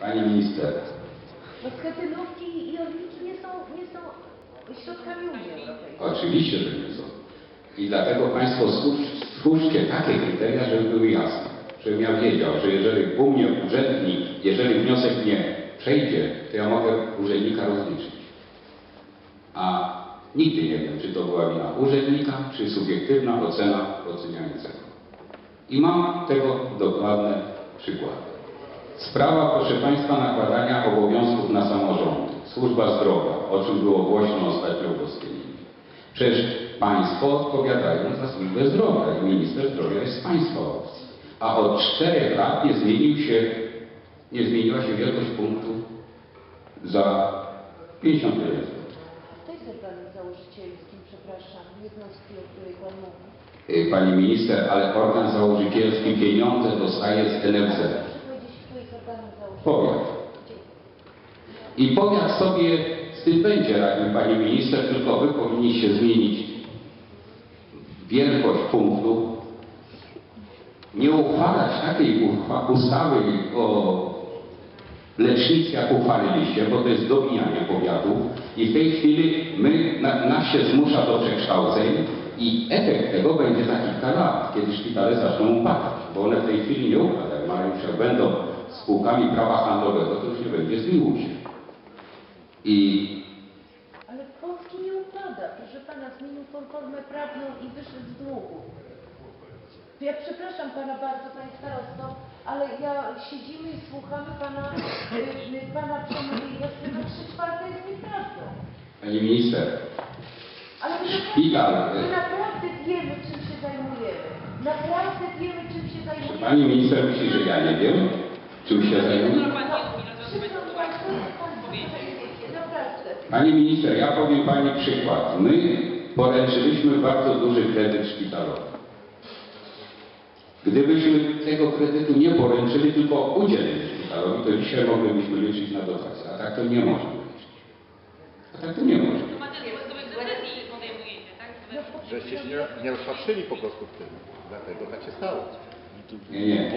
Pani minister, No schetynówki i orliki nie są, nie są środkami Unii Europejskiej. oczywiście, że nie są. I dlatego Państwo stwórz- stwórzcie takie kryteria, żeby były jasne. Żebym ja wiedział, że jeżeli u mnie urzędnik, jeżeli wniosek nie przejdzie, to ja mogę urzędnika rozliczyć. A nigdy nie wiem, czy to była wina urzędnika, czy subiektywna ocena oceniającego. I mam tego dokładne przykłady. Sprawa, proszę Państwa, nakładania obowiązków na samorządy. Służba zdrowia, o czym było głośno ostatnio w Gostyninie. Przecież Państwo odpowiadają za służbę zdrowia i minister zdrowia jest z Państwa opcji. A od czterech lat nie zmienił się, nie zmieniła się wielkość punktu za 50 milionów. Kto jest organem założycielskim, przepraszam, jednostki, o której Pan mówi? Y, Pani minister, ale organ założycielski pieniądze dostaje z NFZ. Proszę powiedzieć, kto jest organem założycielskim? Powiat. I powiat sobie z tym będzie radził, Pani Minister, tylko Wy powinniście zmienić wielkość punktu, nie uchwalać takiej ustawy o lecznictwie, jak uchwaliliście, bo to jest dobijanie powiatów i w tej chwili my, na, nas się zmusza do przekształceń i efekt tego będzie za kilka lat, kiedy szpitale zaczną upadać, bo one w tej chwili nie upadają, ale już będą spółkami prawa handlowego, to już nie będzie zmiłuj się. I Ale Polski nie upada. Proszę Pana, zmienił formę prawną i wyszedł z długu. Ja przepraszam Pana bardzo, Panie Starosto, ale ja siedzimy i słuchamy Pana, y, y, Pana przemówienia, z tego trzy czwarte jest nieprawdą. Pani Minister, Ale my Szpital, naprawdę, y- my naprawdę wiemy, czym się zajmujemy. Naprawdę wiemy, czym się zajmujemy. Pani Minister myśli, że ja nie wiem, czym się naprawdę. Pani minister, ja powiem Pani przykład. My poręczyliśmy bardzo duży kredyt szpitalowy. Gdybyśmy tego kredytu nie poręczyli, tylko udzielili szpitalowi, to dzisiaj moglibyśmy liczyć na dotację. A tak to nie można liczyć. A tak to nie można. Żeście nie, nie rozpatrzyli po prostu w tym. Dlatego tak się stało. Nie, nie.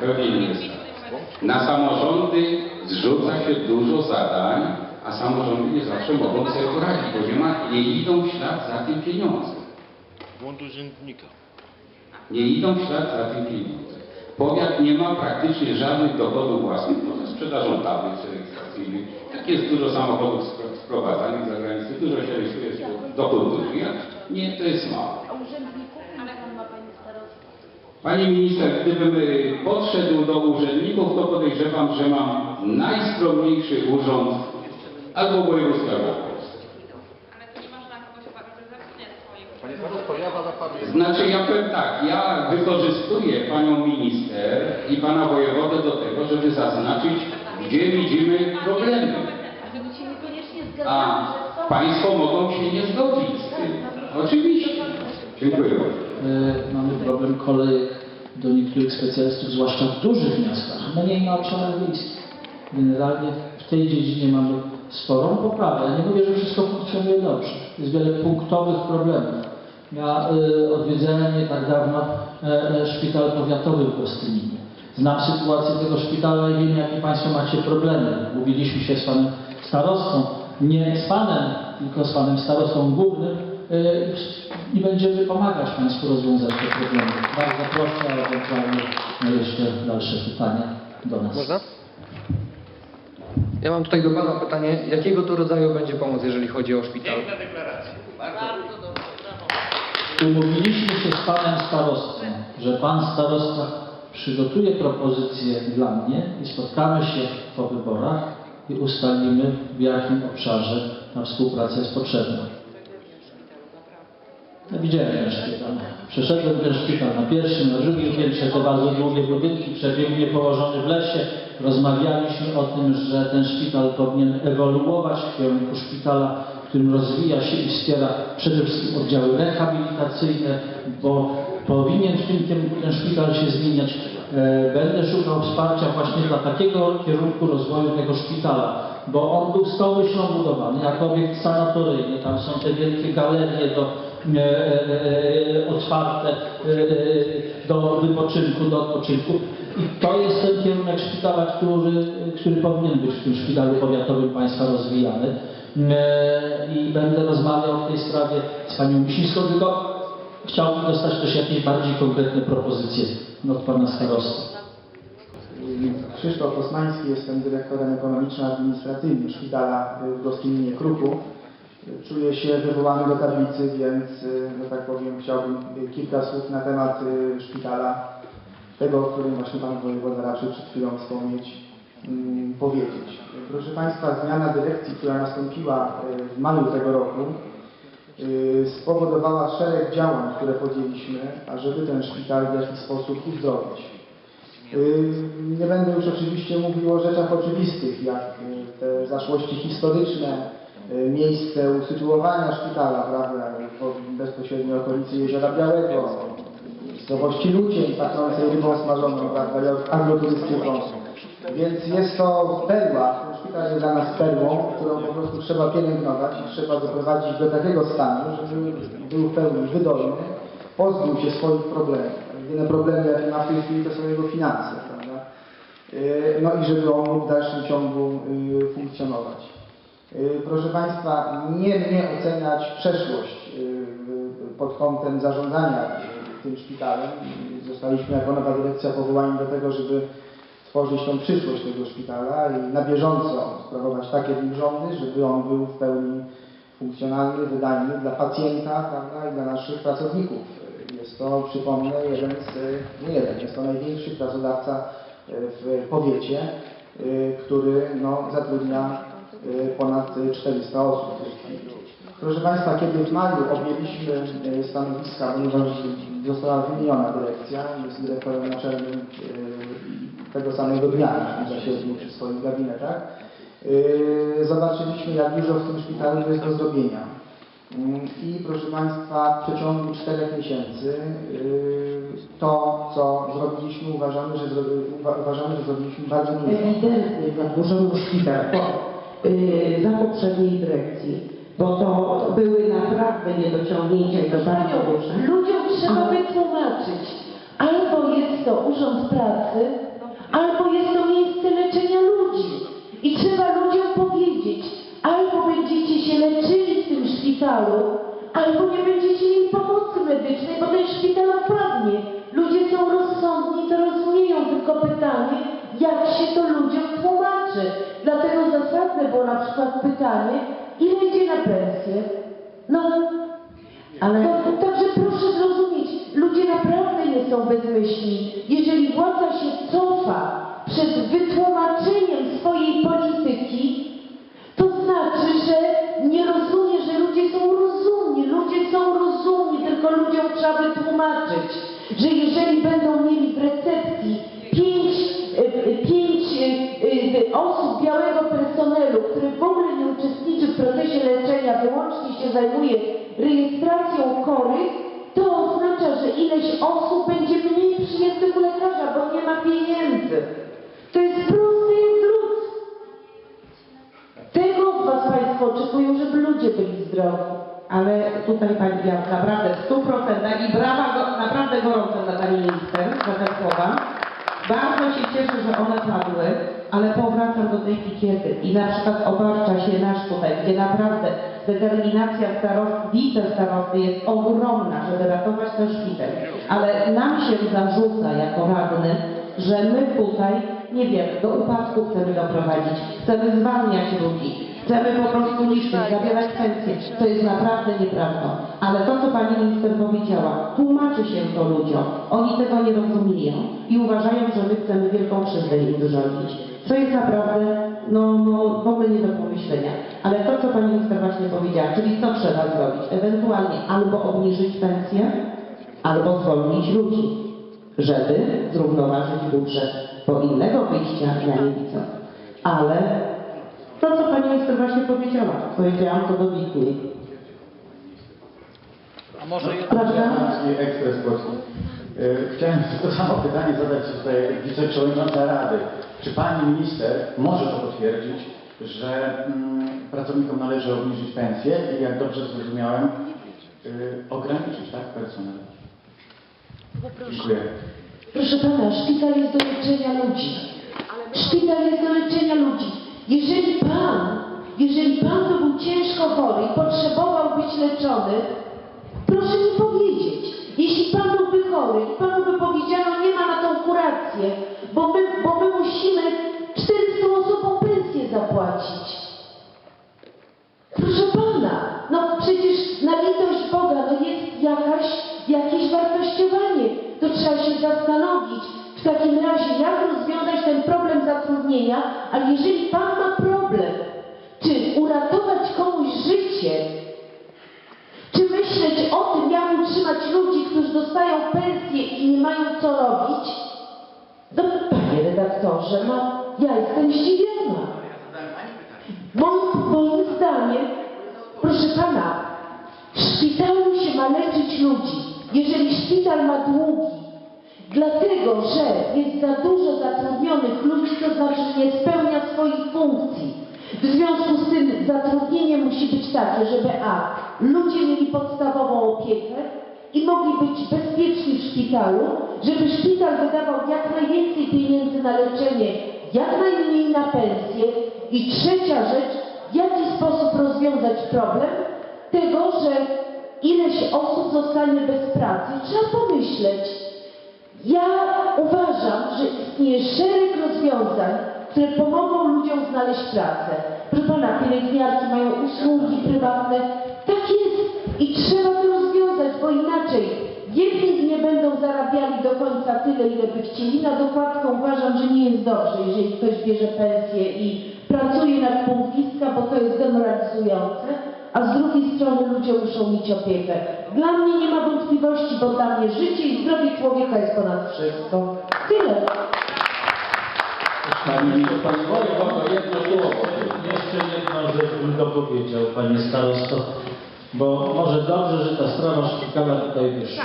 Zupełnie nie jest tak. Na samorządy zrzuca się dużo zadań, a samorządy nie zawsze mogą sobie poradzić, bo nie, ma, nie idą w ślad za tym pieniądze. Błąd urzędnika. Nie idą w ślad za tym pieniądze. Powiat nie ma praktycznie żadnych dochodów własnych poza sprzedażą tablic rejestracyjnych. Jak jest dużo samochodów spro- sprowadzanych z zagranicy, dużo się rysuje do kultury. Nie, to jest mało. A urzędników ile Pan ma, Panie Starosto? Pani minister, gdybym y, podszedł do urzędników, to podejrzewam, że mam najskromniejszy urząd albo województwa albo w Polsce. Ale to nie można kogoś uważać za winę swojego. Panie Starosto, ja zadam Panu jedno Znaczy ja powiem tak, ja wykorzystuję panią minister i pana wojewodę do tego, żeby zaznaczyć, gdzie widzimy problemy. A państwo mogą się nie zgodzić z tym. Oczywiście. Dziękuję bardzo. E, mamy problem kolejek do niektórych specjalistów, zwłaszcza w dużych miastach, mniej na obszarach wiejskich. Generalnie w tej dziedzinie mamy sporą poprawę. Ja nie mówię, że wszystko funkcjonuje dobrze. Jest wiele punktowych problemów. Ja y, odwiedzałem nie tak dawno e, szpital powiatowy w Gostyninie. Znam sytuację tego szpitala i wiem, jakie Państwo macie problemy. Mówiliśmy się z Panem starostą, nie z Panem, tylko z Panem starostą głównym y, i będziemy pomagać Państwu rozwiązać te problemy. Bardzo proszę, a ewentualnie na jeszcze dalsze pytania do nas. Można? Ja mam tutaj do Pana pytanie, jakiego to rodzaju będzie pomoc, jeżeli chodzi o szpital? Umówiliśmy się z Panem Starostą, że Pan Starosta przygotuje propozycję dla mnie i spotkamy się po wyborach i ustalimy w jakim obszarze ta współpraca jest potrzebna. Ja widziałem ten szpital. Przeszedłem ten szpital na pierwszym, na drugim piętrze, te bardzo długie budynki, przepięknie położony w lesie. Rozmawialiśmy o tym, że ten szpital powinien ewoluować w kierunku szpitala, w którym rozwija się i wspiera przede wszystkim oddziały rehabilitacyjne, bo powinien w tym kierunku ten szpital się zmieniać. E, Będę szukał wsparcia właśnie dla takiego kierunku rozwoju tego szpitala, bo on był z myślą budowany, jako obiekt sanatoryjny. Tam są te wielkie galerie do, otwarte e, e, do wypoczynku, do odpoczynku. I to jest ten kierunek szpitala, który, który powinien być w tym szpitalu powiatowym państwa rozwijany. E, I będę rozmawiał w tej sprawie z panią Misińską, tylko chciałbym dostać też jakieś bardziej konkretne propozycje od pana starosty. Krzysztof Osmański, jestem dyrektorem ekonomiczno-administracyjnym szpitala w Gostyninie Kruku. Czuję się wywołany do tablicy, więc, y, że tak powiem, chciałbym kilka słów na temat y, szpitala, tego, o którym właśnie Pan Wojewoda raczył przed chwilą wspomnieć, mm, powiedzieć. Proszę Państwa, zmiana dyrekcji, która nastąpiła y, w maju tego roku, spowodowała szereg działań, które podjęliśmy, ażeby ten szpital w jakiś sposób uzdrowić. Nie będę już oczywiście mówił o rzeczach oczywistych, jak te zaszłości historyczne, miejsce usytuowania szpitala, prawda, w bezpośredniej okolicy Jeziora Białego, miejscowości Lucień, pachnącej rybą smażoną, prawda, i agroturystyką. Więc jest to perła, ten szpital jest dla nas perłą, którą po prostu trzeba pielęgnować i trzeba doprowadzić do takiego stanu, żeby był w pełni wydolny, pozbył się swoich problemów. Jedyne problemy, jakie ma w tej chwili, to są jego finanse, prawda? Yy, No i żeby on mógł w dalszym ciągu yy, funkcjonować. Yy, Proszę Państwa, nie mnie oceniać przeszłość yy, pod kątem zarządzania yy, tym szpitalem. Zostaliśmy jako nowa dyrekcja powołani do tego, żeby tworzyć tą przyszłość tego szpitala i na bieżąco sprawować takie nim rządy, żeby on był w pełni funkcjonalny, wydajny dla pacjenta prawda, i dla naszych pracowników. Jest to, przypomnę, jeden z, nie jeden, jest to największy pracodawca w powiecie, który no, zatrudnia ponad 400 osób. Proszę Państwa, kiedy w maju objęliśmy e, stanowiska, ponieważ została wymieniona dyrekcja, jest dyrektorem naczelnym e, tego samego dnia, myśmy zasiedli przy swoich gabinetach, zobaczyliśmy, jak dużo w tym szpitalu jest do zrobienia. I proszę Państwa, w przeciągu czterech miesięcy y, to, co zrobiliśmy, uważamy, że, uważamy, że zrobiliśmy bardzo dużo. ewidentnie zadłużono szpital za poprzedniej dyrekcji, bo to były naprawdę niedociągnięcia i to bardzo duże. Ludziom trzeba wytłumaczyć. Albo jest to urząd pracy, albo jest to miejsce leczenia ludzi. I trzeba ludziom powiedzieć, albo będziecie się leczyli w tym szpitalu, albo nie będziecie mieli pomocy medycznej, bo ten szpital opadnie. Ludzie są rozsądni, to rozumieją, tylko pytanie, jak się to ludziom tłumaczy. Są bezmyślni. Jeżeli władza się cofa przed wytłumaczeniem swojej polityki, to znaczy, że nie rozumie, że ludzie są rozumni. Ludzie są rozumni, tylko ludziom trzeba wytłumaczyć, że jeżeli będą mieli w recepcji pięć, e, e, pięć e, osób białego personelu, który w ogóle nie uczestniczy w procesie leczenia, wyłącznie się zajmuje rejestracją chorych, to oznacza, że ileś osób będzie bo nie ma pieniędzy. To jest proste jak drut. Tego od Was Państwo oczekują, żeby ludzie byli zdrowi. Ale tutaj Pani Białka, naprawdę w 100% i brawa go, naprawdę gorące dla Pani Minister za te słowa. Bardzo się cieszę, że one padły, ale powracam do tej pikiety i na przykład obarcza się nasz tutaj, gdzie naprawdę determinacja starosty, wicestarosty jest ogromna, żeby ratować ten szpital. Ale nam się zarzuca jako radnym, że my tutaj, nie wiem, do upadku chcemy doprowadzić, chcemy zwalniać ludzi, chcemy po prostu niszczyć, zabierać pensje. To jest naprawdę nieprawda. Ale to, co Pani Minister powiedziała, tłumaczy się to ludziom. Oni tego nie rozumieją i uważają, że my chcemy wielką krzywdę im wyrządzić. Co jest naprawdę, no, no w ogóle nie do pomyślenia. Ale to, co Pani Minister właśnie powiedziała, czyli co trzeba zrobić? Ewentualnie albo obniżyć pensję, albo zwolnić ludzi, żeby zrównoważyć budżet, bo innego wyjścia ja nie widzę. Ale to, Pani Minister właśnie powiedziała, powiedziałam to dobitnie. A może jedno... Prawda? Ekspres Polski. E, Chciałem to samo pytanie zadać tutaj wiceprzewodnicząca Rady. Czy Pani Minister może to potwierdzić, że mm, pracownikom należy obniżyć pensję i jak dobrze zrozumiałem, y, ograniczyć tak, personel? Dziękuję. Proszę pana, szpital jest do leczenia ludzi. Szpital jest do leczenia ludzi. Jeżeli pan, jeżeli pan to był ciężko chory i potrzebował być leczony, proszę mi powiedzieć. Jeśli pan byłby chory i panu by powiedziano, nie ma na tą kurację, bo my, bo my musimy 400 osobom pensję zapłacić. Proszę pana, no przecież na litość Boga no jest jakaś, jakieś wartościowanie. To trzeba się zastanowić w takim razie, jak rozwiązać ten problem zatrudnienia, a jeżeli pan ma problem, czy uratować komuś życie, czy myśleć o tym, jak utrzymać ludzi, którzy dostają pensję i nie mają co robić? No, panie redaktorze, no ja jestem zdziwiona. Moim zdaniem, proszę pana, w szpitalu się ma leczyć ludzi. Jeżeli szpital ma długi, dlatego że jest za dużo zatrudnionych ludzi, to znaczy nie spełnia swoich funkcji. W związku z tym zatrudnienie musi być takie, żeby a. ludzie mieli podstawową opiekę i mogli być bezpieczni w szpitalu, żeby szpital wydawał jak najwięcej pieniędzy na leczenie, jak najmniej na pensję. I trzecia rzecz, w jaki sposób rozwiązać problem tego, że ileś osób zostanie bez pracy. Trzeba pomyśleć. Ja uważam, że istnieje szereg rozwiązań, które pomogą ludziom znaleźć pracę. Proszę pana, pielęgniarki mają usługi prywatne. Tak jest i trzeba to rozwiązać, bo inaczej jedni nie będą zarabiali do końca tyle, ile by chcieli. Na dokładkę uważam, że nie jest dobrze, jeżeli ktoś bierze pensję i pracuje na punkt wiska, bo to jest demoralizujące, a z drugiej strony ludzie muszą mieć opiekę. Dla mnie nie ma wątpliwości, bo dla mnie życie i zdrowie człowieka jest ponad wszystko. Tyle. Pani, pani wojewodo, jedno słowo. Jeszcze jedną rzecz bym dopowiedział, panie starosto, bo może dobrze, że ta sprawa szpitala tutaj wyszła.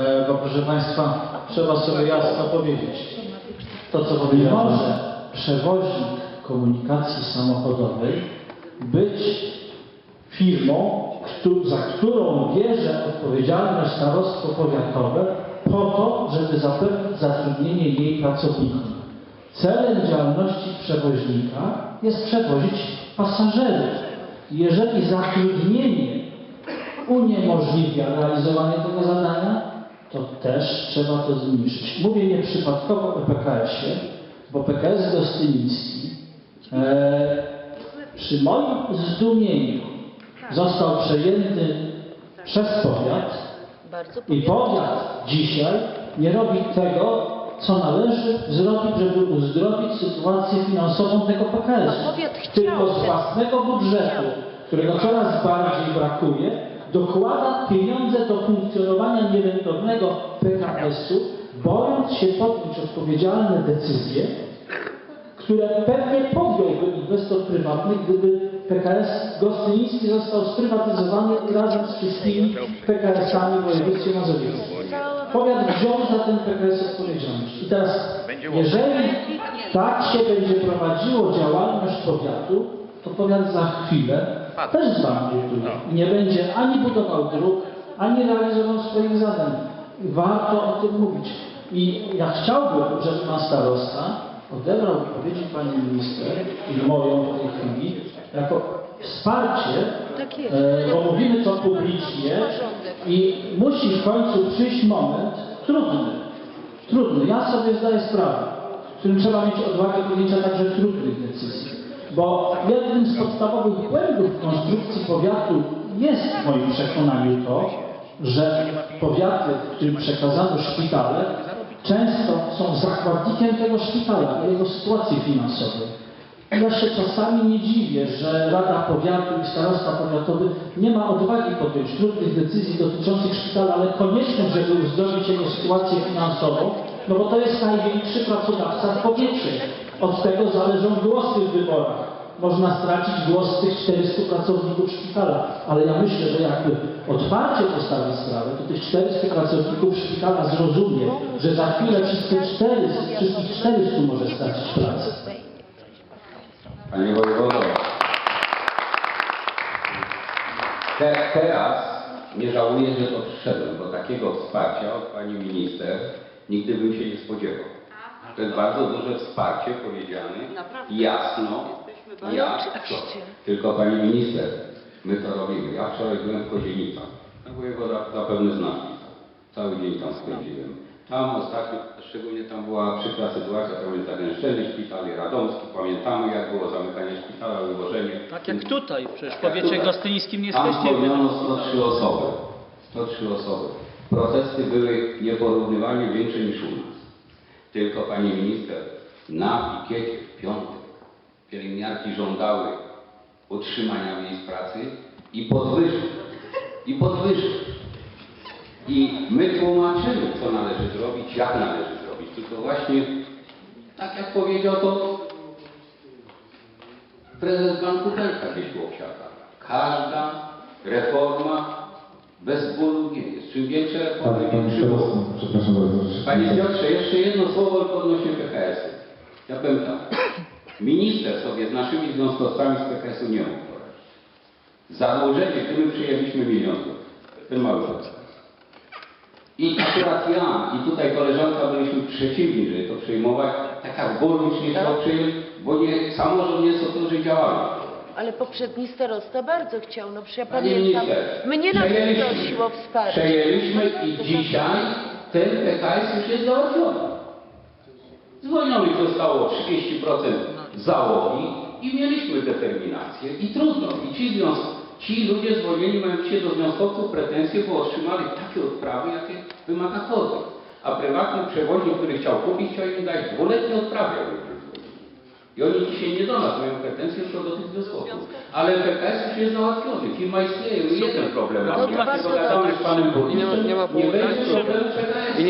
E, bo proszę państwa, trzeba sobie jasno powiedzieć. To, co powiedziałem. Nie może przewoźnik komunikacji samochodowej być firmą, za którą bierze odpowiedzialność starostwo powiatowe po to, żeby zapewnić zatrudnienie jej pracownikom. Celem działalności przewoźnika jest przewozić pasażerów. Jeżeli zatrudnienie uniemożliwia realizowanie tego zadania, to też trzeba to zmniejszyć. Mówię nieprzypadkowo o PKS-ie, bo PKS Gostyniński e, przy moim zdumieniu został przejęty przez powiat i powiat dzisiaj nie robi tego, co należy zrobić, żeby uzdrowić sytuację finansową tego PKS-u. Tylko z własnego budżetu, którego coraz bardziej brakuje, dokłada pieniądze do funkcjonowania nierentownego PKS-u, bojąc się podjąć odpowiedzialne decyzje, które pewnie podjąłby inwestor prywatny, gdyby PKS Gostyniński został sprywatyzowany razem z wszystkimi PKS-ami w województwie mazowieckim. Powiat wziął za ten PKS odpowiedzialność. I teraz, jeżeli tak się będzie prowadziło działalność powiatu, to powiat za chwilę też zbankrutuje. I nie będzie ani budował dróg, ani realizował swoich zadań. Warto o tym mówić. I ja chciałbym, żeby pan starosta odebrał wypowiedzi pani minister i moją w tej chwili jako wsparcie, e, bo mówimy to publicznie i musi w końcu przyjść moment trudny. Trudny. Ja sobie zdaję sprawę, w którym trzeba mieć odwagę podjęcia także trudnych decyzji. Bo jednym z podstawowych błędów konstrukcji powiatu jest w moim przekonaniu to, że powiaty, którym przekazano szpitale, często są zakładnikiem tego szpitala jego sytuacji finansowej. Ja się czasami nie dziwię, że Rada Powiatu i Starosta Powiatowy nie ma odwagi podjąć trudnych decyzji dotyczących szpitala, ale koniecznych, żeby uzdrowić jego sytuację finansową, no bo to jest największy pracodawca w powiecie. Od tego zależą głosy w wyborach. Można stracić głos tych 400 pracowników szpitala, ale ja myślę, że jakby otwarcie postawi sprawę, to tych 400 pracowników szpitala zrozumie, że za chwilę wszystkie 400, wszystkich 400 może stracić pracę. Panie wojewodo, te, teraz nie żałuję, że to przyszedłem, bo takiego wsparcia od pani minister nigdy bym się nie spodziewał. To jest bardzo duże wsparcie powiedziane, jasno, jak co. Tylko pani minister, my to robimy. Ja wczoraj byłem w Kozienicach. No wojewoda zapewne zna. Cały dzień tam spędziłem. Tam ostatnio, szczególnie tam była przykra sytuacja, tam jest zagęszczenie szpitali, radomski. Pamiętamy jak było zamykanie szpitala, wywożenie. Tak jak tutaj, przecież w Tak powiecie gostyńskim nie Tam jesteście. zwolniono 103 osoby. 103 osoby. Protesty były nieporównywalnie większe niż u nas. Tylko pani minister, na pikiecie w piątek pielęgniarki żądały utrzymania miejsc pracy i podwyżek. I podwyżek. I my tłumaczymy, co należy zrobić, jak należy zrobić. Tylko właśnie, tak jak powiedział to prezes Banku było wsiada. Każda reforma bez bólu nie jest. Czym większe reformy, przywołu. przepraszam bardzo. Panie Piotrze, jeszcze jedno słowo odnośnie PKS-u. Ja powiem tak. Minister sobie z naszymi związkowcami z PKS-u nie mógł poradzić. Zadłużenie, gdy my przyjęliśmy milion złotych. Ten mały procent. I akurat ja i tutaj koleżanka byliśmy przeciwni, żeby to przyjmować. Taka burmistrz nie chciał przyjąć, bo nie, samorząd nie są duży działalność. Ale poprzedni starosta bardzo chciał, no przecież ja Panie pamiętam. ministrze, Mnie nawet przejęliśmy- prosił o wsparcie. Przejęliśmy i dzisiaj ten PKS już jest załatwiony. Zwolnionych zostało 30% załogi i mieliśmy determinację i trudno. I ci, związ... ci ludzie zwolnieni mają dzisiaj do związkowców pretensje, bo otrzymali takie odprawy, jakie wymaga kodeks. A prywatny przewoźnik, który chciał kupić, chciał im dać dwuletnie odprawy. I oni dzisiaj nie do nas mają pretensje, tylko do tych związkowców. Ale PKS już jest załatwiony, firma istnieje, jeden problem. No to I nie ma- nie ma burmistrzem, nie będzie powodu, tak? problemu